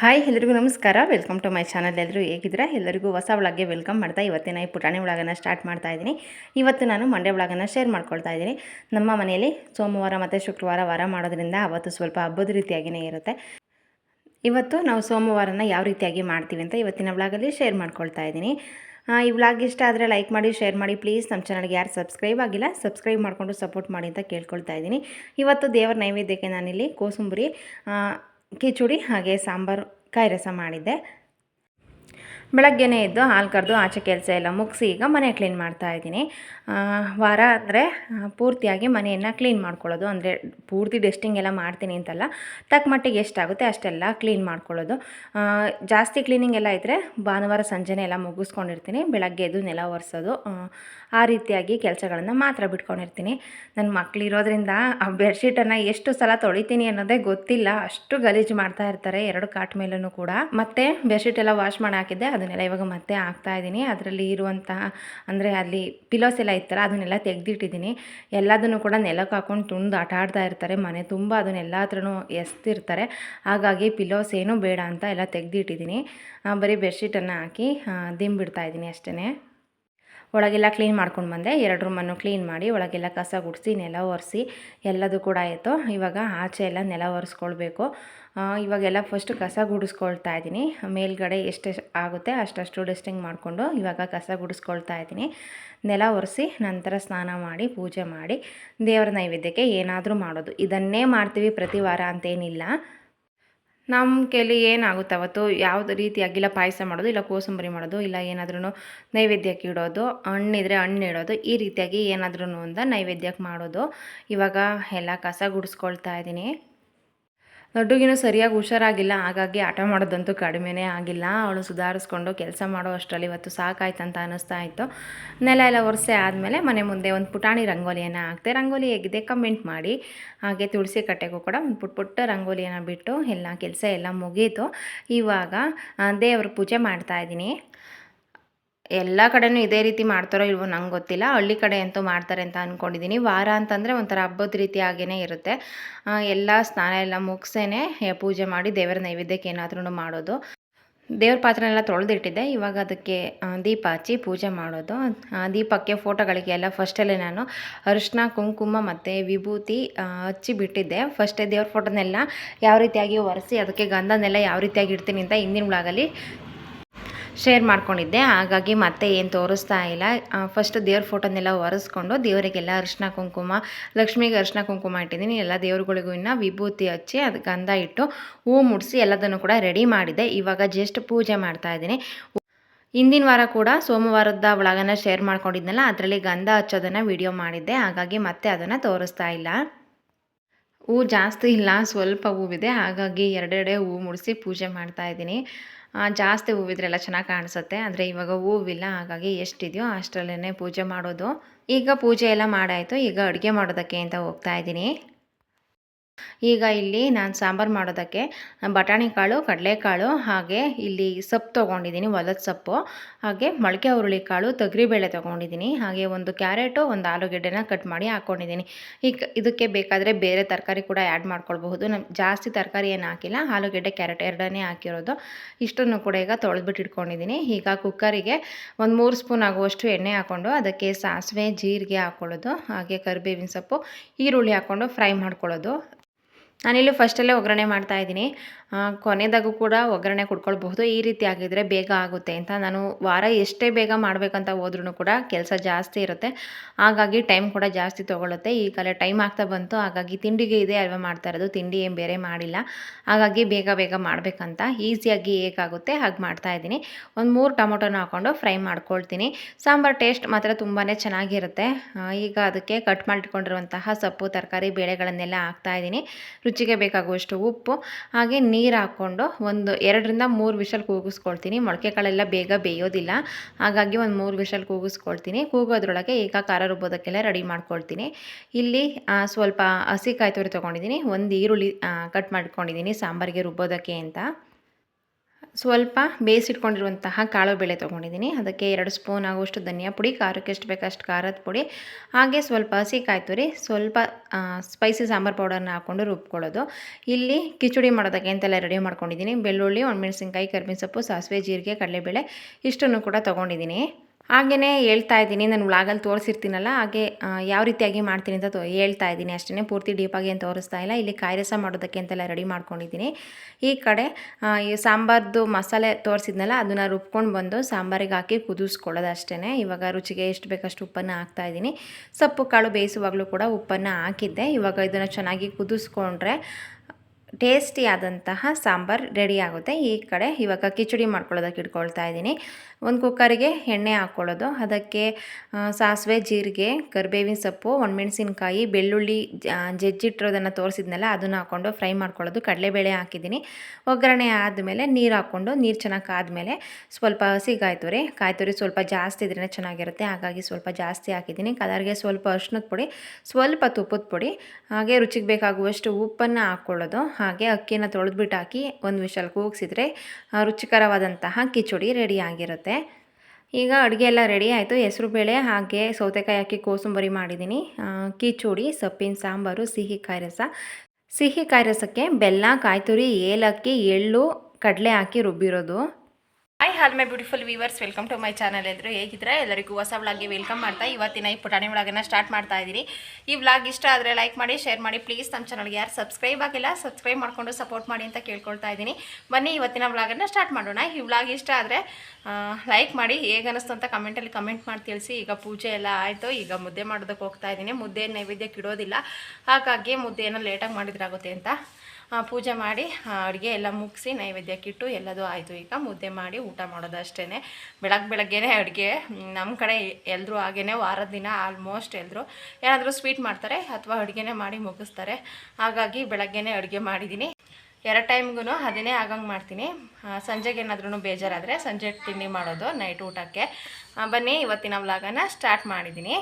Hi ಎಲ್ಲರಿಗೂ ನಮಸ್ಕಾರ. Welcome to my channel ಎಲ್ಲರೂ ಹೇಗಿದ್ರೆ ಎಲ್ಲರಿಗೂ ಹೊಸ ಒಳಗೆ ವೆಲ್ಕಮ್ ಮಾಡ್ತಾ ಇವತ್ತಿನ ಈ ಪುಟಾಣಿ ಒಳಗನ್ನು ಸ್ಟಾರ್ಟ್ ಮಾಡ್ತಾ ಇದ್ದೀನಿ. ಇವತ್ತು ನಾನು ಮಂಡ್ಯ ಒಳಗನ್ನು ಶೇರ್ ಮಾಡ್ಕೊಳ್ತಾ ಇದ್ದೀನಿ. ನಮ್ಮ ಮನೆಯಲ್ಲಿ ಸೋಮವಾರ ಮತ್ತು ಶುಕ್ರವಾರ ವಾರ ಮಾಡೋದ್ರಿಂದ ಅವತ್ತು ಸ್ವಲ್ಪ ಹಬ್ಬದ ರೀತಿಯಾಗಿಯೇ ಇರುತ್ತೆ. ಇವತ್ತು ನಾವು ಸೋಮವಾರನ ಯಾವ ರೀತಿಯಾಗಿ ಮಾಡ್ತೀವಿ ಅಂತ ಇವತ್ತಿನ ಬ್ಲಾಗಲ್ಲಿ ಶೇರ್ ಮಾಡ್ಕೊಳ್ತಾ ಇದ್ದೀನಿ. ಈ ವ್ಲಾಗ್ ಇಷ್ಟ ಆದರೆ ಲೈಕ್ ಮಾಡಿ ಶೇರ್ ಮಾಡಿ. ಪ್ಲೀಸ್ ನಮ್ಮ ಚಾನಲ್ಗೆ ಯಾರು ಸಬ್ಸ್ಕ್ರೈಬ್ ಆಗಿಲ್ಲ ಸಬ್ಸ್ಕ್ರೈಬ್ ಮಾಡಿಕೊಂಡು ಸಪೋರ್ಟ್ ಮಾಡಿ ಅಂತ ಕೇಳ್ಕೊಳ್ತಾ ಇದ್ದೀನಿ. ಇವತ್ತು ದೇವರ ನೈವೇದ್ಯಕ್ಕೆ ನಾನಿಲ್ಲಿ ಕೋಸುಂಬರಿ ಕಿಚುಡಿ ಹಾಗೆ ಸಾಂಬಾರು ಕಾಯಿ ರಸ ಮಾಡಿದ್ದೆ. ಬೆಳಗ್ಗೆನೇ ಇದ್ದು ಹಾಲು ಕರೆದು ಆಚೆ ಕೆಲಸ ಎಲ್ಲ ಮುಗಿಸಿ ಈಗ ಮನೆ ಕ್ಲೀನ್ ಮಾಡ್ತಾ ಇದ್ದೀನಿ. ವಾರ ಅಂದರೆ ಪೂರ್ತಿಯಾಗಿ ಮನೆಯನ್ನು ಕ್ಲೀನ್ ಮಾಡ್ಕೊಳ್ಳೋದು. ಅಂದರೆ ಪೂರ್ತಿ ಡಸ್ಟಿಂಗ್ ಎಲ್ಲ ಮಾಡ್ತೀನಿ ಅಂತಲ್ಲ. ತಕ್ಕ ಮಟ್ಟಿಗೆ ಎಷ್ಟಾಗುತ್ತೆ ಅಷ್ಟೆಲ್ಲ ಕ್ಲೀನ್ ಮಾಡ್ಕೊಳ್ಳೋದು. ಜಾಸ್ತಿ ಕ್ಲೀನಿಂಗ್ ಎಲ್ಲ ಇದ್ದರೆ ಭಾನುವಾರ ಸಂಜೆನೇ ಎಲ್ಲ ಮುಗಿಸ್ಕೊಂಡಿರ್ತೀನಿ. ಬೆಳಗ್ಗೆ ಎದ್ದು ನೆಲ ಒರೆಸೋದು. ಆ, ರೀತಿಯಾಗಿ ಕೆಲಸಗಳನ್ನು ಮಾತ್ರ ಬಿಟ್ಕೊಂಡಿರ್ತೀನಿ. ನನ್ನ ಮಕ್ಕಳಿರೋದ್ರಿಂದ ಆ ಬೆಡ್ಶೀಟನ್ನು ಎಷ್ಟು ಸಲ ತೊಳಿತೀನಿ ಅನ್ನೋದೇ ಗೊತ್ತಿಲ್ಲ. ಅಷ್ಟು ಗಲೀಜು ಮಾಡ್ತಾ ಇರ್ತಾರೆ ಎರಡು ಕಾಟ್ ಮೇಲೂ ಕೂಡ. ಮತ್ತೆ ಬೆಡ್ಶೀಟ್ ಎಲ್ಲ ವಾಶ್ ಮಾಡಿ ಹಾಕಿದ್ದೆ. ಅದನ್ನೆಲ್ಲ ಇವಾಗ ಮತ್ತೆ ಹಾಕ್ತಾ ಇದ್ದೀನಿ. ಅದರಲ್ಲಿ ಇರುವಂತಹ, ಅಂದರೆ ಅಲ್ಲಿ ಪಿಲೋಸ್ ಎಲ್ಲ ಇತ್ತಲ್ಲ, ಅದನ್ನೆಲ್ಲ ತೆಗೆದಿಟ್ಟಿದ್ದೀನಿ. ಎಲ್ಲದನ್ನು ಕೂಡ ನೆಲಕ್ಕೆ ಹಾಕೊಂಡು ತುಂಡು ಆಟ ಆಡ್ತಾ ಇರ್ತಾರೆ. ಮನೆ ತುಂಬ ಅದನ್ನೆಲ್ಲ ಹತ್ರನೂ ಎಸ್ತಿರ್ತಾರೆ. ಹಾಗಾಗಿ ಪಿಲೋಸ್ ಏನೂ ಬೇಡ ಅಂತ ಎಲ್ಲ ತೆಗೆದಿಟ್ಟಿದ್ದೀನಿ. ಬರೀ ಬೆಡ್ಶೀಟನ್ನು ಹಾಕಿ ದಿಂಬಿಡ್ತಾ ಇದ್ದೀನಿ ಅಷ್ಟೇ ಒಳಗೆಲ್ಲ ಕ್ಲೀನ್ ಮಾಡ್ಕೊಂಡು ಬಂದೆ. ಎರಡು ರೂಮನ್ನು ಕ್ಲೀನ್ ಮಾಡಿ, ಒಳಗೆಲ್ಲ ಕಸ ಗುಡಿಸಿ, ನೆಲ ಒರೆಸಿ, ಎಲ್ಲದೂ ಕೂಡ ಆಯಿತು. ಇವಾಗ ಆಚೆ ಎಲ್ಲ ನೆಲ ಒರೆಸ್ಕೊಳ್ಬೇಕು. ಇವಾಗೆಲ್ಲ ಫಸ್ಟು ಕಸ ಗುಡಿಸ್ಕೊಳ್ತಾ ಇದ್ದೀನಿ. ಮೇಲ್ಗಡೆ ಎಷ್ಟು ಆಗುತ್ತೆ ಅಷ್ಟಷ್ಟು ಡಸ್ಟಿಂಗ್ ಮಾಡಿಕೊಂಡು ಇವಾಗ ಕಸ ಗುಡಿಸ್ಕೊಳ್ತಾ ಇದ್ದೀನಿ. ನೆಲ ಒರೆಸಿ ನಂತರ ಸ್ನಾನ ಮಾಡಿ, ಪೂಜೆ ಮಾಡಿ, ದೇವರ ನೈವೇದ್ಯಕ್ಕೆ ಏನಾದರೂ ಮಾಡೋದು. ಇದನ್ನೇ ಮಾಡ್ತೀವಿ ಪ್ರತಿ ವಾರ ಅಂತೇನಿಲ್ಲ. ನಮ್ಮ ಕೈಲಿ ಏನಾಗುತ್ತೆ ಅವತ್ತು? ಯಾವುದೇ ರೀತಿಯಾಗಿಲ್ಲ ಪಾಯಸ ಮಾಡೋದು, ಇಲ್ಲ ಕೋಸಂಬರಿ ಮಾಡೋದು, ಇಲ್ಲ ಏನಾದ್ರೂ ನೈವೇದ್ಯಕ್ಕೆ ಇಡೋದು, ಹಣ್ಣಿದ್ರೆ ಹಣ್ಣು ಇಡೋದು, ಈ ರೀತಿಯಾಗಿ ಏನಾದ್ರೂ ಅಂತ ನೈವೇದ್ಯಕ್ಕೆ ಮಾಡೋದು. ಇವಾಗ ಎಲ್ಲ ಕಸ ಗುಡಿಸ್ಕೊಳ್ತಾ ಇದ್ದೀನಿ. ಲಡ್ಡುಗಿನೂ ಸರಿಯಾಗಿ ಹುಷಾರಾಗಿಲ್ಲ, ಹಾಗಾಗಿ ಆಟ ಮಾಡೋದಂತೂ ಕಡಿಮೆನೇ ಆಗಿಲ್ಲ. ಅವಳು ಸುಧಾರಿಸ್ಕೊಂಡು ಕೆಲಸ ಮಾಡೋ ಅಷ್ಟರಲ್ಲಿ ಇವತ್ತು ಸಾಕಾಯ್ತು ಅಂತ ಅನ್ನಿಸ್ತಾ ಇತ್ತು. ನೆಲ ಎಲ್ಲ ಒರೆಸೆ ಆದಮೇಲೆ ಮನೆ ಮುಂದೆ ಒಂದು ಪುಟಾಣಿ ರಂಗೋಲಿಯನ್ನು ಹಾಕ್ತೆ ರಂಗೋಲಿ ಹೇಗಿದೆ ಕಮೆಂಟ್ ಮಾಡಿ. ಹಾಗೆ ತುಳಸಿ ಕಟ್ಟೆಗೂ ಕೂಡ ಒಂದು ಪುಟ್ಟ ಪುಟ್ಟ ರಂಗೋಲಿಯನ್ನು ಬಿಟ್ಟು ಎಲ್ಲ ಕೆಲಸ ಎಲ್ಲ ಮುಗೀತು. ಇವಾಗ ದೇವ್ರ ಪೂಜೆ ಮಾಡ್ತಾ ಇದ್ದೀನಿ. ಎಲ್ಲ ಕಡೆನೂ ಇದೇ ರೀತಿ ಮಾಡ್ತಾರೋ ಇಲ್ವೋ ನಂಗೆ ಗೊತ್ತಿಲ್ಲ. ಹಳ್ಳಿ ಕಡೆ ಅಂತೂ ಮಾಡ್ತಾರೆ ಅಂತ ಅಂದ್ಕೊಂಡಿದ್ದೀನಿ ವಾರ ಅಂತಂದರೆ ಒಂಥರ ಹಬ್ಬದ ರೀತಿ ಇರುತ್ತೆ. ಎಲ್ಲ ಸ್ನಾನ ಎಲ್ಲ ಮುಗಿಸೇನೆ ಪೂಜೆ ಮಾಡಿ ದೇವರ ನೈವೇದ್ಯಕ್ಕೆ ಏನಾದ್ರೂ ಮಾಡೋದು. ದೇವ್ರ ಪಾತ್ರೆನೆಲ್ಲ ತೊಳೆದಿಟ್ಟಿದ್ದೆ. ಇವಾಗ ಅದಕ್ಕೆ ದೀಪ ಹಚ್ಚಿ ಪೂಜೆ ಮಾಡೋದು. ದೀಪಕ್ಕೆ ಫೋಟೋಗಳಿಗೆ ಎಲ್ಲ ಫಸ್ಟಲ್ಲೇ ನಾನು ಅರಿಶಿನ, ಕುಂಕುಮ ಮತ್ತು ವಿಭೂತಿ ಹಚ್ಚಿ ಬಿಟ್ಟಿದ್ದೆ. ಫಸ್ಟೇ ದೇವ್ರ ಫೋಟೋನೆಲ್ಲ ಯಾವ ರೀತಿಯಾಗಿ ಒರೆಸಿ ಅದಕ್ಕೆ ಗಂಧನೆಲ್ಲ ಯಾವ ರೀತಿಯಾಗಿ ಇಡ್ತೀನಿ ಅಂತ ಹಿಂದಿನ ಬ್ಲಾಗಲ್ಲಿ ಶೇರ್ ಮಾಡ್ಕೊಂಡಿದ್ದೆ. ಹಾಗಾಗಿ ಮತ್ತೆ ಏನು ತೋರಿಸ್ತಾ ಇಲ್ಲ. ಫಸ್ಟ್ ದೇವ್ರ ಫೋಟೋನೆಲ್ಲ ಒರೆಸ್ಕೊಂಡು ದೇವರಿಗೆಲ್ಲ ಅರಿಶಿನ ಕುಂಕುಮ, ಲಕ್ಷ್ಮಿಗೆ ಅರಿಶಿನ ಕುಂಕುಮ ಇಟ್ಟಿದ್ದೀನಿ. ಎಲ್ಲ ದೇವ್ರುಗಳಿಗೂ ಇನ್ನು ವಿಭೂತಿ ಹಚ್ಚಿ ಅದು ಗಂಧ ಇಟ್ಟು ಹೂ ಮುಡಿಸಿ ಎಲ್ಲದನ್ನು ಕೂಡ ರೆಡಿ ಮಾಡಿದೆ. ಇವಾಗ ಜಸ್ಟ್ ಪೂಜೆ ಮಾಡ್ತಾ ಇದ್ದೀನಿ. ಹಿಂದಿನ ವಾರ ಕೂಡ ಸೋಮವಾರದ ಒಳಗನ್ನು ಶೇರ್ ಮಾಡ್ಕೊಂಡಿದ್ನಲ್ಲ, ಅದರಲ್ಲಿ ಗಂಧ ಹಚ್ಚೋದನ್ನು ವಿಡಿಯೋ ಮಾಡಿದ್ದೆ. ಹಾಗಾಗಿ ಮತ್ತೆ ಅದನ್ನು ತೋರಿಸ್ತಾ ಇಲ್ಲ. ಹೂ ಜಾಸ್ತಿ ಇಲ್ಲ, ಸ್ವಲ್ಪ ಹೂವಿದೆ. ಹಾಗಾಗಿ ಎರಡೆರಡೆ ಹೂ ಮುಡಿಸಿ ಪೂಜೆ ಮಾಡ್ತಾ ಇದ್ದೀನಿ. ಜಾಸ್ತಿ ಹೂವಿದ್ರೆಲ್ಲ ಚೆನ್ನಾಗಿ ಕಾಣಿಸುತ್ತೆ. ಅಂದರೆ ಇವಾಗ ಹೂವಿಲ್ಲ, ಹಾಗಾಗಿ ಎಷ್ಟಿದೆಯೋ ಅಷ್ಟರಲ್ಲೇ ಪೂಜೆ ಮಾಡೋದು. ಈಗ ಪೂಜೆ ಎಲ್ಲ ಮಾಡಾಯಿತು. ಈಗ ಅಡುಗೆ ಮಾಡೋದಕ್ಕೆ ಅಂತ ಹೋಗ್ತಾ ಇದ್ದೀನಿ. ಈಗ ಇಲ್ಲಿ ನಾನು ಸಾಂಬಾರು ಮಾಡೋದಕ್ಕೆ ಬಟಾಣಿ ಕಾಳು, ಕಡಲೆಕಾಳು ಹಾಗೆ ಇಲ್ಲಿ ಸೊಪ್ಪು ತೊಗೊಂಡಿದ್ದೀನಿ, ಹೊಲದ ಸೊಪ್ಪು. ಹಾಗೆ ಮೊಳಕೆ ಹುರುಳಿಕಾಳು ತೊಗರಿಬೇಳೆ ತೊಗೊಂಡಿದ್ದೀನಿ. ಹಾಗೆ ಒಂದು ಕ್ಯಾರೆಟು, ಒಂದು ಆಲೂಗೆಡ್ಡೆನ ಕಟ್ ಮಾಡಿ ಹಾಕ್ಕೊಂಡಿದ್ದೀನಿ ಈಗ ಇದಕ್ಕೆ ಬೇಕಾದರೆ ಬೇರೆ ತರಕಾರಿ ಕೂಡ ಆ್ಯಡ್ ಮಾಡ್ಕೊಳ್ಬಹುದು. ನಮ್ಮ ಜಾಸ್ತಿ ತರಕಾರಿ ಏನು ಹಾಕಿಲ್ಲ, ಆಲೂಗೆಡ್ಡೆ, ಕ್ಯಾರೆಟ್ ಎರಡನೇ ಹಾಕಿರೋದು. ಇಷ್ಟನ್ನು ಕೂಡ ಈಗ ತೊಳೆದ್ಬಿಟ್ಟು ಇಟ್ಕೊಂಡಿದ್ದೀನಿ. ಈಗ ಕುಕ್ಕರಿಗೆ ಒಂದು ಮೂರು ಸ್ಪೂನ್ ಆಗುವಷ್ಟು ಎಣ್ಣೆ ಹಾಕ್ಕೊಂಡು ಅದಕ್ಕೆ ಸಾಸಿವೆ, ಜೀರಿಗೆ ಹಾಕ್ಕೊಳ್ಳೋದು ಹಾಗೆ ಕರಿಬೇವಿನ ಸೊಪ್ಪು, ಈರುಳ್ಳಿ ಹಾಕ್ಕೊಂಡು ಫ್ರೈ ಮಾಡ್ಕೊಳ್ಳೋದು. ನಾನಿಲ್ಲಿ ಫಸ್ಟಲ್ಲೇ ಒಗ್ಗರಣೆ ಮಾಡ್ತಾ ಇದ್ದೀನಿ. ಕೊನೆದಾಗೂ ಕೂಡ ಒಗ್ಗರಣೆ ಕುಡ್ಕೊಳ್ಬಹುದು. ಈ ರೀತಿ ಆಗಿದ್ರೆ ಬೇಗ ಆಗುತ್ತೆ ಅಂತ ನಾನು ವಾರ ಎಷ್ಟೇ ಬೇಗ ಮಾಡಬೇಕಂತ ಹೋದ್ರೂ ಕೂಡ ಕೆಲಸ ಜಾಸ್ತಿ ಇರುತ್ತೆ. ಹಾಗಾಗಿ ಟೈಮ್ ಕೂಡ ಜಾಸ್ತಿ ತೊಗೊಳುತ್ತೆ. ಈಗಲೇ ಟೈಮ್ ಆಗ್ತಾ ಬಂತು. ಹಾಗಾಗಿ ತಿಂಡಿಗೆ ಇದೆ ಅಲ್ವಾ ಮಾಡ್ತಾ ಇರೋದು. ತಿಂಡಿ ಏನು ಬೇರೆ ಮಾಡಿಲ್ಲ. ಹಾಗಾಗಿ ಬೇಗ ಬೇಗ ಮಾಡಬೇಕಂತ ಈಸಿಯಾಗಿ ಹೇಗಾಗುತ್ತೆ ಹಾಗೆ ಮಾಡ್ತಾ ಇದ್ದೀನಿ. ಒಂದು ಮೂರು ಟೊಮೊಟೊನ ಹಾಕ್ಕೊಂಡು ಫ್ರೈ ಮಾಡ್ಕೊಳ್ತೀನಿ. ಸಾಂಬಾರು ಟೇಸ್ಟ್ ಮಾತ್ರ ತುಂಬಾ ಚೆನ್ನಾಗಿರುತ್ತೆ. ಈಗ ಅದಕ್ಕೆ ಕಟ್ ಮಾಡಿಟ್ಕೊಂಡಿರುವಂತಹ ಸೊಪ್ಪು, ತರಕಾರಿ, ಬೇಳೆಗಳನ್ನೆಲ್ಲ ಹಾಕ್ತಾ ಇದ್ದೀನಿ. ರುಚಿಗೆ ಬೇಕಾಗುವಷ್ಟು ಉಪ್ಪು, ಹಾಗೆ ನೀರು ಹಾಕ್ಕೊಂಡು ಒಂದು ಎರಡರಿಂದ ಮೂರು ವಿಷಲ್ ಕೂಗಿಸ್ಕೊಳ್ತೀನಿ. ಮೊಳಕೆ ಕಾಳೆಲ್ಲ ಬೇಗ ಬೇಯೋದಿಲ್ಲ. ಹಾಗಾಗಿ ಒಂದು ಮೂರು ವಿಷಲ್ ಕೂಗಿಸ್ಕೊಳ್ತೀನಿ. ಕೂಗೋದ್ರೊಳಗೆ ಈಗ ಖಾರ ರುಬ್ಬೋದಕ್ಕೆಲ್ಲ ರೆಡಿ ಮಾಡ್ಕೊಳ್ತೀನಿ. ಇಲ್ಲಿ ಸ್ವಲ್ಪ ಹಸಿ ಕಾಯಿ ತುರಿ ತೊಗೊಂಡಿದ್ದೀನಿ. ಒಂದು ಈರುಳ್ಳಿ ಕಟ್ ಮಾಡ್ಕೊಂಡಿದ್ದೀನಿ ಸಾಂಬಾರಿಗೆ ರುಬ್ಬೋದಕ್ಕೆ ಅಂತ. ಸ್ವಲ್ಪ ಬೇಯಿಸಿಟ್ಕೊಂಡಿರುವಂತಹ ಕಾಳು ಬೇಳೆ ತೊಗೊಂಡಿದ್ದೀನಿ. ಅದಕ್ಕೆ ಎರಡು ಸ್ಪೂನ್ ಆಗುವಷ್ಟು ಧನಿಯಾ ಪುಡಿ, ಖಾರಕ್ಕೆ ಎಷ್ಟು ಬೇಕಷ್ಟು ಖಾರದ ಪುಡಿ, ಹಾಗೆ ಸ್ವಲ್ಪ ಹಸಿ ಕಾಯಿ ತುರಿ, ಸ್ವಲ್ಪ ಸ್ಪೈಸಿ ಸಾಂಬಾರು ಪೌಡರ್ನ ಹಾಕ್ಕೊಂಡು ರುಬ್ಕೊಳ್ಳೋದು. ಇಲ್ಲಿ ಕಿಚಡಿ ಮಾಡೋದಕ್ಕೆ ಅಂತೆಲ್ಲ ರೆಡಿ ಮಾಡ್ಕೊಂಡಿದ್ದೀನಿ. ಬೆಳ್ಳುಳ್ಳಿ, ಒಣಮೆಣಸಿನ್ಕಾಯಿ ಕರ್ಬಿನ ಸೊಪ್ಪು, ಸಾಸಿವೆ, ಜೀರಿಗೆ, ಕಡಲೆಬೇಳೆ ಇಷ್ಟನ್ನು ಕೂಡ ತೊಗೊಂಡಿದ್ದೀನಿ. ಹಾಗೆಯೇ ಹೇಳ್ತಾ ಇದ್ದೀನಿ, ನಾನು ವ್ಲಾಗಲ್ಲಿ ತೋರಿಸಿರ್ತೀನಲ್ಲ, ಹಾಗೆ ಯಾವ ರೀತಿಯಾಗಿ ಮಾಡ್ತೀನಿ ಅಂತ ಹೇಳ್ತಾ ಇದ್ದೀನಿ. ಅಷ್ಟೇ ಪೂರ್ತಿ ಡೀಪಾಗಿ ಏನು ತೋರಿಸ್ತಾ ಇಲ್ಲ. ಇಲ್ಲಿ ಕಾಯಿ ರಸ ಮಾಡೋದಕ್ಕೆ ಅಂತೆಲ್ಲ ರೆಡಿ ಮಾಡ್ಕೊಂಡಿದ್ದೀನಿ. ಈ ಕಡೆ ಈ ಸಾಂಬಾರ್ದು ಮಸಾಲೆ ತೋರಿಸಿದ್ನಲ್ಲ, ಅದನ್ನು ರುಬ್ಕೊಂಡು ಬಂದು ಸಾಂಬಾರಿಗೆ ಹಾಕಿ ಕುದಿಸ್ಕೊಳ್ಳೋದು ಅಷ್ಟೇ ಇವಾಗ ರುಚಿಗೆ ಎಷ್ಟು ಬೇಕಷ್ಟು ಉಪ್ಪನ್ನು ಹಾಕ್ತಾ ಇದ್ದೀನಿ. ಸೊಪ್ಪು, ಕಾಳು ಬೇಯಿಸುವಾಗಲೂ ಕೂಡ ಉಪ್ಪನ್ನು ಹಾಕಿದ್ದೆ. ಇವಾಗ ಇದನ್ನು ಚೆನ್ನಾಗಿ ಕುದಿಸ್ಕೊಂಡ್ರೆ ಟೇಸ್ಟಿಯಾದಂತಹ ಸಾಂಬಾರು ರೆಡಿ ಆಗುತ್ತೆ ಈ ಕಡೆ ಇವಾಗ ಕಿಚಡಿ ಮಾಡ್ಕೊಳ್ಳೋದಕ್ಕೆ ಇಟ್ಕೊಳ್ತಾ ಇದ್ದೀನಿ. ಒಂದು ಕುಕ್ಕರಿಗೆ ಎಣ್ಣೆ ಹಾಕ್ಕೊಳ್ಳೋದು ಅದಕ್ಕೆ ಸಾಸಿವೆ, ಜೀರಿಗೆ, ಕರಿಬೇವಿನ ಸೊಪ್ಪು, ಒಣಮೆಣಸಿನ್ಕಾಯಿ, ಬೆಳ್ಳುಳ್ಳಿ ಜಜ್ಜಿಟ್ಟಿರೋದನ್ನು ತೋರಿಸಿದ್ನಲ್ಲ, ಅದನ್ನು ಹಾಕ್ಕೊಂಡು ಫ್ರೈ ಮಾಡ್ಕೊಳ್ಳೋದು. ಕಡಲೆಬೇಳೆ ಹಾಕಿದ್ದೀನಿ. ಒಗ್ಗರಣೆ ಆದಮೇಲೆ ನೀರು ಹಾಕ್ಕೊಂಡು, ನೀರು ಚೆನ್ನಾಗಿ ಕಾದ್ಮೇಲೆ ಸ್ವಲ್ಪ ಹಸಿ ಕಾಯಿ ಕಾಯ್ತುರಿ ಕಾಯಿ ತುರಿ ಸ್ವಲ್ಪ ಜಾಸ್ತಿ ಇದ್ರೇ ಚೆನ್ನಾಗಿರುತ್ತೆ. ಹಾಗಾಗಿ ಸ್ವಲ್ಪ ಜಾಸ್ತಿ ಹಾಕಿದ್ದೀನಿ. ಕಲರ್ಗೆ ಸ್ವಲ್ಪ ಅರ್ಶಿನದ ಪುಡಿ, ಸ್ವಲ್ಪ ತುಪ್ಪದ ಪುಡಿ. ಹಾಗೆ ರುಚಿಗೆ ಬೇಕಾಗುವಷ್ಟು ಉಪ್ಪನ್ನು ಹಾಕ್ಕೊಳ್ಳೋದು ಹಾಗೆ ಅಕ್ಕಿನ ತೊಳೆದ್ಬಿಟ್ಟು ಹಾಕಿ ಒಂದು ವಿಷಲ್ ಕೂಗಿಸಿದ್ರೆ ರುಚಿಕರವಾದಂತಹ ಕಿಚಡಿ ರೆಡಿ ಆಗಿರುತ್ತೆ. ಈಗ ಅಡುಗೆ ಎಲ್ಲ ರೆಡಿ ಆಯಿತು. ಹೆಸರುಬೇಳೆ ಹಾಗೆ ಸೌತೆಕಾಯಿ ಹಾಕಿ ಕೋಸಂಬರಿ ಮಾಡಿದ್ದೀನಿ ಕಿಚುಡಿ, ಸೊಪ್ಪಿನ ಸಾಂಬಾರು ಸಿಹಿ ಕಾಯಿ ರಸ. ಸಿಹಿ ಕಾಯಿ ರಸಕ್ಕೆ ಬೆಲ್ಲ ಕಾಯಿ ತುರಿ ಏಲಕ್ಕಿ, ಎಳ್ಳು, ಕಡಲೆ ಹಾಕಿ ರುಬ್ಬಿರೋದು. Hi all my beautiful viewers welcome to my channel ಎಲ್ಲರೂ ಹೇಗಿದ್ರೆ ಎಲ್ಲರಿಗೂ ಹೊಸ ವ್ಲಾಗ್ಗೆ ವೆಲ್ಕಮ್ ಮಾಡ್ತಾ ಇವತ್ತಿನ ಈ ಪುಟಾಣಿ ವ್ಲಾಗನ್ನು ಸ್ಟಾರ್ಟ್ ಮಾಡ್ತಾ ಇದ್ದೀನಿ. ಈ ವ್ಲಾಗ್ ಇಷ್ಟ ಆದರೆ ಲೈಕ್ ಮಾಡಿ ಶೇರ್ ಮಾಡಿ. ಪ್ಲೀಸ್ ನಮ್ಮ ಚಾನಲ್ಗೆ ಯಾರು ಸಬ್ಸ್ಕ್ರೈಬ್ ಆಗಿಲ್ಲ ಸಬ್ಸ್ಕ್ರೈಬ್ ಮಾಡ್ಕೊಂಡು ಸಪೋರ್ಟ್ ಮಾಡಿ ಅಂತ ಕೇಳ್ಕೊಳ್ತಾ ಇದ್ದೀನಿ. ಬನ್ನಿ ಇವತ್ತಿನ ವ್ಲಾಗನ್ನು ಸ್ಟಾರ್ಟ್ ಮಾಡೋಣ. ಈ ವ್ಲಾಗ್ ಇಷ್ಟ ಆದರೆ ಲೈಕ್ ಮಾಡಿ. ಹೇಗೆ ಅನ್ನಿಸ್ತು ಅಂತ ಕಮೆಂಟಲ್ಲಿ ಕಮೆಂಟ್ ಮಾಡಿ ತಿಳಿಸಿ. ಈಗ ಪೂಜೆ ಎಲ್ಲ ಆಯಿತು. ಈಗ ಮುದ್ದೆ ಮಾಡೋದಕ್ಕೆ ಹೋಗ್ತಾ ಇದ್ದೀನಿ. ಮುದ್ದೆ ನೈವೇದ್ಯಕ್ಕೆ ಇಡೋದಿಲ್ಲ. ಹಾಗಾಗಿ ಮುದ್ದೆಯನ್ನು ಲೇಟಾಗಿ ಮಾಡಿದ್ರಾಗುತ್ತೆ ಅಂತ. ಪೂಜೆ ಮಾಡಿ ಅಡುಗೆ ಎಲ್ಲ ಮುಗಿಸಿ ನೈವೇದ್ಯಕ್ಕಿಟ್ಟು ಎಲ್ಲದೂ ಆಯಿತು. ಈಗ ಮುದ್ದೆ ಮಾಡಿ ಊಟ ಮಾಡೋದು ಅಷ್ಟೇ ಬೆಳಗ್ಗೆ ಬೆಳಗ್ಗೆನೇ ಅಡುಗೆ. ನಮ್ಮ ಕಡೆ ಎಲ್ಲರೂ ಹಾಗೇ ವಾರದ ದಿನ ಆಲ್ಮೋಸ್ಟ್ ಎಲ್ಲರೂ ಏನಾದರೂ ಸ್ವೀಟ್ ಮಾಡ್ತಾರೆ ಅಥವಾ ಅಡುಗೆನೇ ಮಾಡಿ ಮುಗಿಸ್ತಾರೆ. ಹಾಗಾಗಿ ಬೆಳಗ್ಗೆನೇ ಅಡುಗೆ ಮಾಡಿದ್ದೀನಿ ಎರಡು ಟೈಮ್ಗೂ ಅದನ್ನೇ ಆಗಂಗೆ ಮಾಡ್ತೀನಿ. ಸಂಜೆಗೆ ಏನಾದ್ರೂ ಬೇಜಾರಾದರೆ ಸಂಜೆ ತಿಂಡಿ ಮಾಡೋದು, ನೈಟ್ ಊಟಕ್ಕೆ. ಬನ್ನಿ, ಇವತ್ತಿನ ವ್ಲಾಗನ್ನು ಸ್ಟಾರ್ಟ್ ಮಾಡಿದ್ದೀನಿ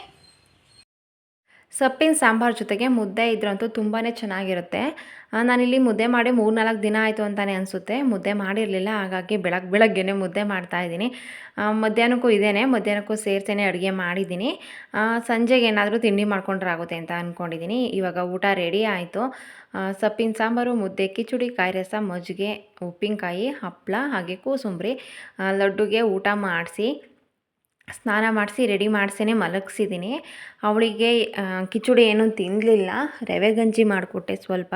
ಸೊಪ್ಪಿನ ಸಾಂಬಾರು ಜೊತೆಗೆ ಮುದ್ದೆ ಇದ್ರಂತೂ ತುಂಬಾ ಚೆನ್ನಾಗಿರುತ್ತೆ. ನಾನಿಲ್ಲಿ ಮುದ್ದೆ ಮಾಡಿ ಮೂರು ನಾಲ್ಕು ದಿನ ಆಯಿತು ಅಂತಲೇ ಅನಿಸುತ್ತೆ. ಮುದ್ದೆ ಮಾಡಿರಲಿಲ್ಲ, ಹಾಗಾಗಿ ಬೆಳಗ್ಗೆ ಬೆಳಗ್ಗೆನೆ ಮುದ್ದೆ ಮಾಡ್ತಾಯಿದ್ದೀನಿ ಮಧ್ಯಾಹ್ನಕ್ಕೂ ಇದೇನೆ, ಮಧ್ಯಾಹ್ನಕ್ಕೂ ಸೇರ್ತೇನೆ ಅಡುಗೆ ಮಾಡಿದ್ದೀನಿ. ಸಂಜೆಗೆ ಏನಾದರೂ ತಿಂಡಿ ಮಾಡ್ಕೊಂಡ್ರೆ ಆಗುತ್ತೆ ಅಂತ ಅಂದ್ಕೊಂಡಿದ್ದೀನಿ ಇವಾಗ ಊಟ ರೆಡಿ ಆಯಿತು. ಸೊಪ್ಪಿನ ಸಾಂಬಾರು, ಮುದ್ದೆ, ಕಿಚಡಿ, ಕಾಯಿ ರಸ, ಮಜ್ಜಿಗೆ, ಉಪ್ಪಿನಕಾಯಿ ಹಪ್ಪಳ ಹಾಗೆ ಕೋಸುಂಬರಿ ಲಡ್ಡುಗೆ ಊಟ ಮಾಡಿಸಿ ಸ್ನಾನ ಮಾಡಿಸಿ, ರೆಡಿ ಮಾಡಿಸೇ ಮಲಗಿಸಿದ್ದೀನಿ. ಅವಳಿಗೆ ಕಿಚಡಿ ಏನೂ ತಿನ್ನಲಿಲ್ಲ ರವೆ ಗಂಜಿ ಮಾಡಿಕೊಟ್ಟೆ ಸ್ವಲ್ಪ.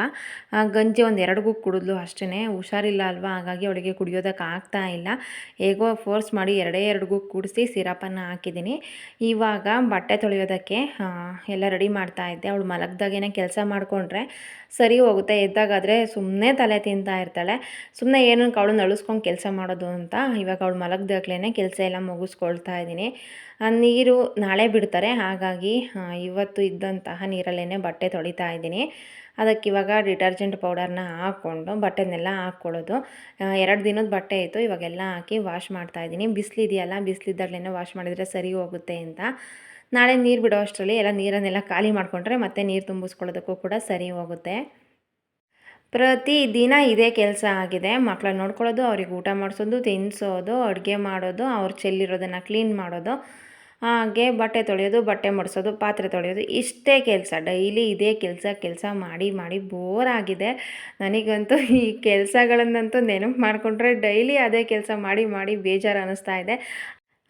ಗಂಜಿ ಒಂದು ಎರಡಿಗೂ ಕುಡಿದ್ಲು ಅಷ್ಟೇ ಹುಷಾರಿಲ್ಲ ಅಲ್ವಾ? ಹಾಗಾಗಿ ಅವಳಿಗೆ ಕುಡಿಯೋದಕ್ಕೆ ಆಗ್ತಾ ಇಲ್ಲ. ಹೇಗೋ ಫೋರ್ಸ್ ಮಾಡಿ ಎರಡೇ ಎರಡಿಗೂ ಕುಡಿಸಿ ಸಿರಪನ್ನು ಹಾಕಿದ್ದೀನಿ. ಇವಾಗ ಬಟ್ಟೆ ತೊಳೆಯೋದಕ್ಕೆ ಎಲ್ಲ ರೆಡಿ ಮಾಡ್ತಾ ಇದ್ದೆ. ಅವಳು ಮಲಗ್ದಾಗೇನೆ ಕೆಲಸ ಮಾಡಿಕೊಂಡ್ರೆ ಸರಿ ಹೋಗುತ್ತೆ. ಎದ್ದಾಗಾದರೆ ಸುಮ್ಮನೆ ತಲೆ ತಿಂತಾ ಇರ್ತಾಳೆ. ಸುಮ್ಮನೆ ಏನಕ್ಕೆ ಅವಳು ನಳಿಸ್ಕೊಂಡು ಕೆಲಸ ಮಾಡೋದು ಅಂತ ಇವಾಗ ಅವಳು ಮಲಗ್ದಾಗ್ಲೇ ಕೆಲಸ ಎಲ್ಲ ಮುಗಿಸ್ಕೊಳ್ತಾ ಇದ್ದೀನಿ. ನೀರು ನಾಳೆ ಬಿಡ್ತಾರೆ. ಹಾಗಾಗಿ ಇವತ್ತು ಇದ್ದಂತಹ ನೀರಲ್ಲೇ ಬಟ್ಟೆ ತೊಳಿತಾ ಇದ್ದೀನಿ. ಅದಕ್ಕೆ ಇವಾಗ ಡಿಟರ್ಜೆಂಟ್ ಪೌಡರ್ನ ಹಾಕ್ಕೊಂಡು ಬಟ್ಟೆನೆಲ್ಲ ಹಾಕ್ಕೊಳ್ಳೋದು. ಎರಡು ದಿನದ ಬಟ್ಟೆ ಇತ್ತು. ಇವಾಗೆಲ್ಲ ಹಾಕಿ ವಾಶ್ ಮಾಡ್ತಾ ಇದ್ದೀನಿ. ಬಿಸಿಲಿದೆಯಲ್ಲ ಬಿಸಿಲಿದ್ದಾಗಲೇ ವಾಶ್ ಮಾಡಿದರೆ ಸರಿ ಹೋಗುತ್ತೆ ಅಂತ. ನಾಳೆ ನೀರು ಬಿಡೋ ಅಷ್ಟರಲ್ಲಿ ಎಲ್ಲ ನೀರನ್ನೆಲ್ಲ ಖಾಲಿ ಮಾಡಿಕೊಂಡ್ರೆ ಮತ್ತೆ ನೀರು ತುಂಬಿಸ್ಕೊಳ್ಳೋದಕ್ಕೂ ಕೂಡ ಸರಿ ಹೋಗುತ್ತೆ. ಪ್ರತಿದಿನ ಇದೇ ಕೆಲಸ ಆಗಿದೆ. ಮಕ್ಕಳನ್ನ ನೋಡ್ಕೊಳ್ಳೋದು, ಅವ್ರಿಗೆ ಊಟ ಮಾಡಿಸೋದು ತಿನ್ನಿಸೋದು ಅಡುಗೆ ಮಾಡೋದು, ಅವ್ರು ಚೆಲ್ಲಿರೋದನ್ನು ಕ್ಲೀನ್ ಮಾಡೋದು, ಹಾಗೆ ಬಟ್ಟೆ ತೊಳೆಯೋದು, ಬಟ್ಟೆ ಮಡಿಸೋದು, ಪಾತ್ರೆ ತೊಳೆಯೋದು, ಇಷ್ಟೇ ಕೆಲಸ. ಡೈಲಿ ಇದೇ ಕೆಲಸ ಕೆಲಸ ಮಾಡಿ ಮಾಡಿ ಬೋರ್ ಆಗಿದೆ ನನಗಂತೂ ಈ ಕೆಲಸಗಳನ್ನಂತೂ ನೆನಪು ಮಾಡಿಕೊಂಡ್ರೆ ಡೈಲಿ ಅದೇ ಕೆಲಸ ಮಾಡಿ ಮಾಡಿ ಬೇಜಾರು ಅನ್ನಿಸ್ತಾ ಇದೆ.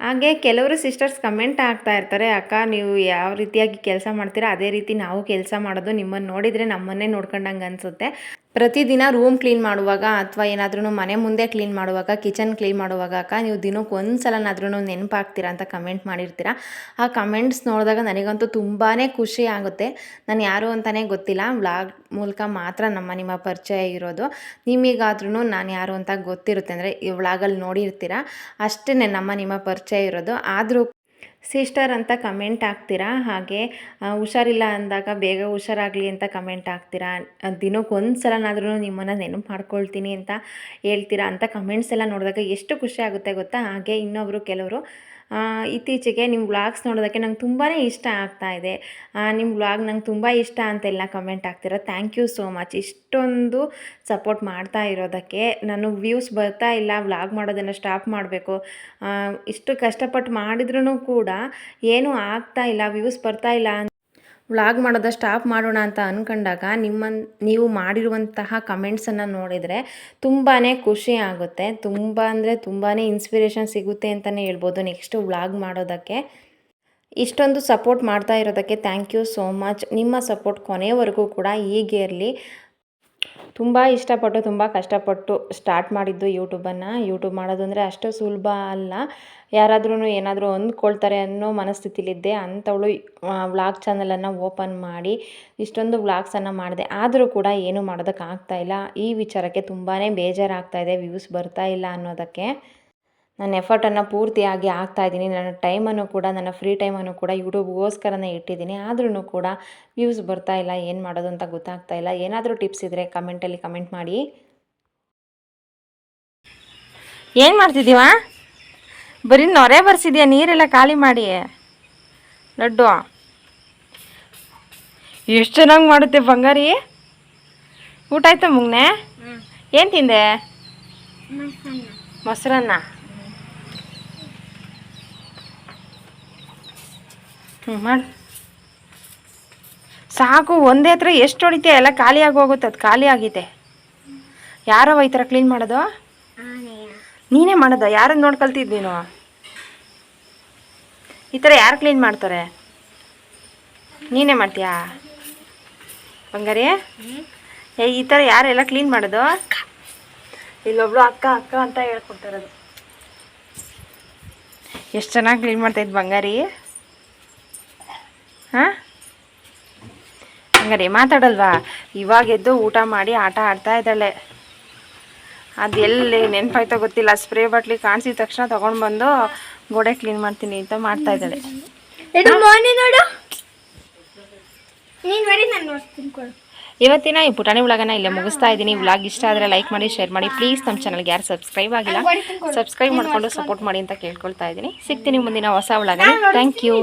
ಹಾಗೆ ಕೆಲವರು ಸಿಸ್ಟರ್ಸ್ ಕಮೆಂಟ್ ಆಗ್ತಾ ಇರ್ತಾರೆ, ಅಕ್ಕ, ನೀವು ಯಾವ ರೀತಿಯಾಗಿ ಕೆಲಸ ಮಾಡ್ತೀರಾ? ಅದೇ ರೀತಿ ನಾವು ಕೆಲಸ ಮಾಡೋದು ನಿಮ್ಮನ್ನು ನೋಡಿದರೆ ನಮ್ಮನ್ನೇ ನೋಡ್ಕೊಂಡಂಗೆ ಅನಿಸುತ್ತೆ. ಪ್ರತಿದಿನ ರೂಮ್ ಕ್ಲೀನ್ ಮಾಡುವಾಗ ಅಥವಾ ಏನಾದ್ರೂ ಮನೆ ಮುಂದೆ ಕ್ಲೀನ್ ಮಾಡುವಾಗ ಕಿಚನ್ ಕ್ಲೀನ್ ಮಾಡುವಾಗ ಅಕ್ಕ ನೀವು ದಿನಕ್ಕೆ ಒಂದು ಸಲನಾದ್ರೂ ನೆನಪಾಗ್ತೀರಾ ಅಂತ ಕಮೆಂಟ್ ಮಾಡಿರ್ತೀರಾ. ಆ ಕಮೆಂಟ್ಸ್ ನೋಡಿದಾಗ ನನಗಂತೂ ತುಂಬಾ ಖುಷಿ ಆಗುತ್ತೆ. ನಾನು ಯಾರು ಅಂತಲೇ ಗೊತ್ತಿಲ್ಲ. ವ್ಲಾಗ್ ಮೂಲಕ ಮಾತ್ರ ನಮ್ಮ, ನಿಮ್ಮ ಪರಿಚಯ ಇರೋದು. ನಿಮಗಾದ್ರೂ ನಾನು ಯಾರು ಅಂತ ಗೊತ್ತಿರುತ್ತೆ. ಅಂದರೆ ಈ ವ್ಲಾಗಲ್ಲಿ ನೋಡಿರ್ತೀರ. ಅಷ್ಟೇ ನಮ್ಮ, ನಿಮ್ಮ ಪರಿಚಯ ಇರೋದು. ಆದರೂ ಸಿಸ್ಟರ್ ಅಂತ ಕಮೆಂಟ್ ಹಾಕ್ತೀರಾ? ಹಾಗೆ ಹುಷಾರಿಲ್ಲ ಅಂದಾಗ ಬೇಗ ಹುಷಾರಾಗಲಿ ಅಂತ ಕಮೆಂಟ್ ಹಾಕ್ತೀರಾ? ದಿನಕ್ಕೆ ಒಂದು ಸಲನಾದ್ರೂ ನಿಮ್ಮನ್ನು ನೆನಪು ಮಾಡ್ಕೊಳ್ತೀನಿ ಅಂತ ಹೇಳ್ತೀರಾ ಅಂತ ಕಮೆಂಟ್ಸ್ ಎಲ್ಲ ನೋಡಿದಾಗ ಎಷ್ಟು ಖುಷಿ ಆಗುತ್ತೆ ಗೊತ್ತಾ? ಹಾಗೆ ಇನ್ನೊಬ್ಬರು ಕೆಲವರು ಇತ್ತೀಚೆಗೆ ನಿಮ್ಮ ವ್ಲಾಗ್ಸ್ ನೋಡೋದಕ್ಕೆ ನಂಗೆ ತುಂಬಾ ಇಷ್ಟ ಆಗ್ತಾ ಇದೆ. ನಿಮ್ಮ ವ್ಲಾಗ್ ನಂಗೆ ತುಂಬ ಇಷ್ಟ ಅಂತೆಲ್ಲ ಕಮೆಂಟ್ ಆಗ್ತಿರೋ ಥ್ಯಾಂಕ್ ಯು ಸೋ ಮಚ್. ಇಷ್ಟೊಂದು ಸಪೋರ್ಟ್ ಮಾಡ್ತಾ ಇರೋದಕ್ಕೆ ನಾನು ವ್ಯೂಸ್ ಬರ್ತಾ ಇಲ್ಲ, ವ್ಲಾಗ್ ಮಾಡೋದನ್ನು ಸ್ಟಾಪ್ ಮಾಡಬೇಕು. ಇಷ್ಟು ಕಷ್ಟಪಟ್ಟು ಮಾಡಿದ್ರೂ ಕೂಡ ಏನೂ ಆಗ್ತಾ ಇಲ್ಲ, ವ್ಯೂಸ್ ಬರ್ತಾ ಇಲ್ಲ ವ್ಲಾಗ್ ಮಾಡೋದ ಸ್ಟಾಪ್ ಮಾಡೋಣ ಅಂತ ಅಂದ್ಕೊಂಡಾಗ ನಿಮ್ಮ ನೀವು ಮಾಡಿರುವಂತಹ ಕಮೆಂಟ್ಸನ್ನು ನೋಡಿದರೆ ತುಂಬಾ ಖುಷಿ ಆಗುತ್ತೆ. ತುಂಬ ಅಂದರೆ ತುಂಬಾ ಇನ್ಸ್ಪಿರೇಷನ್ ಸಿಗುತ್ತೆ ಅಂತಲೇ ಹೇಳ್ಬೋದು ನೆಕ್ಸ್ಟ್ ವ್ಲಾಗ್ ಮಾಡೋದಕ್ಕೆ. ಇಷ್ಟೊಂದು ಸಪೋರ್ಟ್ ಮಾಡ್ತಾ ಇರೋದಕ್ಕೆ ಥ್ಯಾಂಕ್ ಯು ಸೋ ಮಚ್ ನಿಮ್ಮ ಸಪೋರ್ಟ್ ಕೊನೆಯವರೆಗೂ ಕೂಡ ಹೀಗೆ ಇರಲಿ. ತುಂಬ ಇಷ್ಟಪಟ್ಟು, ತುಂಬ ಕಷ್ಟಪಟ್ಟು ಸ್ಟಾರ್ಟ್ ಮಾಡಿದ್ದು ಯೂಟ್ಯೂಬನ್ನು. ಯೂಟ್ಯೂಬ್ ಮಾಡೋದು ಅಂದರೆ ಅಷ್ಟು ಸುಲಭ ಅಲ್ಲ. ಯಾರಾದ್ರೂ ಏನಾದರೂ ಹೊಂದ್ಕೊಳ್ತಾರೆ ಅನ್ನೋ ಮನಸ್ಥಿತಿಲಿದ್ದೆ. ಅಂಥವಳು ವ್ಲಾಗ್ ಚಾನಲನ್ನು ಓಪನ್ ಮಾಡಿ, ಇಷ್ಟೊಂದು ವ್ಲಾಗ್ಸನ್ನು ಮಾಡಿದೆ. ಆದರೂ ಕೂಡ ಏನೂ ಮಾಡೋದಕ್ಕಾಗ್ತಾ ಇಲ್ಲ. ಈ ವಿಚಾರಕ್ಕೆ ತುಂಬಾ ಬೇಜಾರಾಗ್ತಾಯಿದೆ ವ್ಯೂಸ್ ಬರ್ತಾ ಇಲ್ಲ ಅನ್ನೋದಕ್ಕೆ. ನನ್ನ ಎಫರ್ಟನ್ನು ಪೂರ್ತಿಯಾಗಿ ಆಗ್ತಾ ಇದ್ದೀನಿ. ನನ್ನ ಟೈಮನ್ನು ಕೂಡ ನನ್ನ ಫ್ರೀ ಟೈಮನ್ನು ಕೂಡ ಯೂಟ್ಯೂಬ್ಗೋಸ್ಕರನೇ ಇಟ್ಟಿದ್ದೀನಿ. ಆದ್ರೂ ಕೂಡ ವ್ಯೂಸ್ ಬರ್ತಾ ಇಲ್ಲ ಏನು ಮಾಡೋದು ಅಂತ ಗೊತ್ತಾಗ್ತಾ ಇಲ್ಲ. ಏನಾದರೂ ಟಿಪ್ಸ್ ಇದ್ದರೆ ಕಮೆಂಟಲ್ಲಿ ಕಮೆಂಟ್ ಮಾಡಿ. ಏನು ಮಾಡ್ತಿದ್ದೀವ? ಬರೀ ನೊರೆ ಬರ್ಸಿದ್ಯಾ? ನೀರೆಲ್ಲ ಖಾಲಿ ಮಾಡಿ. ಲಡ್ಡು. ಎಷ್ಟು ಚೆನ್ನಾಗಿ ಮಾಡುತ್ತೆ ಬಂಗಾರಿ? ಊಟ ಆಯ್ತಾ ಮುಗ್ನೆ? ಏನು ತಿಂದೆ? ಮೊಸರನ್ನ. ಹ್ಞೂ ಮಾಡಿ. ಸಾಕು, ಒಂದೇ ಹತ್ರ ಎಷ್ಟು ಹೊಡಿತೀಯ? ಎಲ್ಲ ಖಾಲಿಯಾಗಿ ಹೋಗುತ್ತೆ, ಅದು ಖಾಲಿ ಆಗಿದೆ. ಯಾರೋ ಈ ಥರ ಕ್ಲೀನ್ ಮಾಡೋದು? ನೀನೇ ಮಾಡೋದ? ಯಾರನ್ನ ನೋಡ್ಕೊಳ್ತಿದ್ದು ನೀನು? ಈ ಥರ ಯಾರು ಕ್ಲೀನ್ ಮಾಡ್ತಾರೆ? ನೀನೇ ಮಾಡ್ತೀಯಾ? ಬಂಗಾರಿ? ಏ, ಈ ಥರ ಯಾರೆಲ್ಲ ಕ್ಲೀನ್ ಮಾಡೋದು? ಇಲ್ಲೊಬ್ಳು ಅಕ್ಕ ಅಕ್ಕ ಅಂತ ಹೇಳ್ಕೊಡ್ತಾರದು ಎಷ್ಟು ಚೆನ್ನಾಗಿ ಕ್ಲೀನ್ ಮಾಡ್ತಾಯಿದ್ದು ಬಂಗಾರಿ? ಹಾಂ? ಹಂಗಾರೆ ಮಾತಾಡಲ್ವಾ? ಇವಾಗ ಎದ್ದು ಊಟ ಮಾಡಿ ಆಟ ಆಡ್ತಾ ಇದ್ದಾಳೆ. ಅದು ಎಲ್ಲಿ ನೆನಪಾಯ್ತೋ ಗೊತ್ತಿಲ್ಲ. ಸ್ಪ್ರೇ ಬಾಟ್ಲಿ ಕಾಣಿಸಿದ ತಕ್ಷಣ ತೊಗೊಂಡು ಬಂದು ಗೋಡೆ ಕ್ಲೀನ್ ಮಾಡ್ತೀನಿ ಅಂತ ಮಾಡ್ತಾ ಇದ್ದಾಳೆ. ಇವತ್ತಿನ ಈ ಪುಟಾಣಿ ವ್ಲಾಗನ ಇಲ್ಲೇ ಮುಗಿಸ್ತಾ ಇದ್ದೀನಿ. ವ್ಲಾಗ್ ಇಷ್ಟ ಆದರೆ ಲೈಕ್ ಮಾಡಿ ಶೇರ್ ಮಾಡಿ. ಪ್ಲೀಸ್ ನಮ್ಮ ಚಾನಲ್ಗೆ ಯಾರು ಸಬ್ಸ್ಕ್ರೈಬ್ ಆಗಿಲ್ಲ ಸಬ್ಸ್ಕ್ರೈಬ್ ಮಾಡಿಕೊಂಡು ಸಪೋರ್ಟ್ ಮಾಡಿ ಅಂತ ಕೇಳ್ಕೊಳ್ತಾ ಇದ್ದೀನಿ. ಸಿಗ್ತೀನಿ ಮುಂದಿನ ಹೊಸ ವ್ಲಾಗನ ಥ್ಯಾಂಕ್ ಯು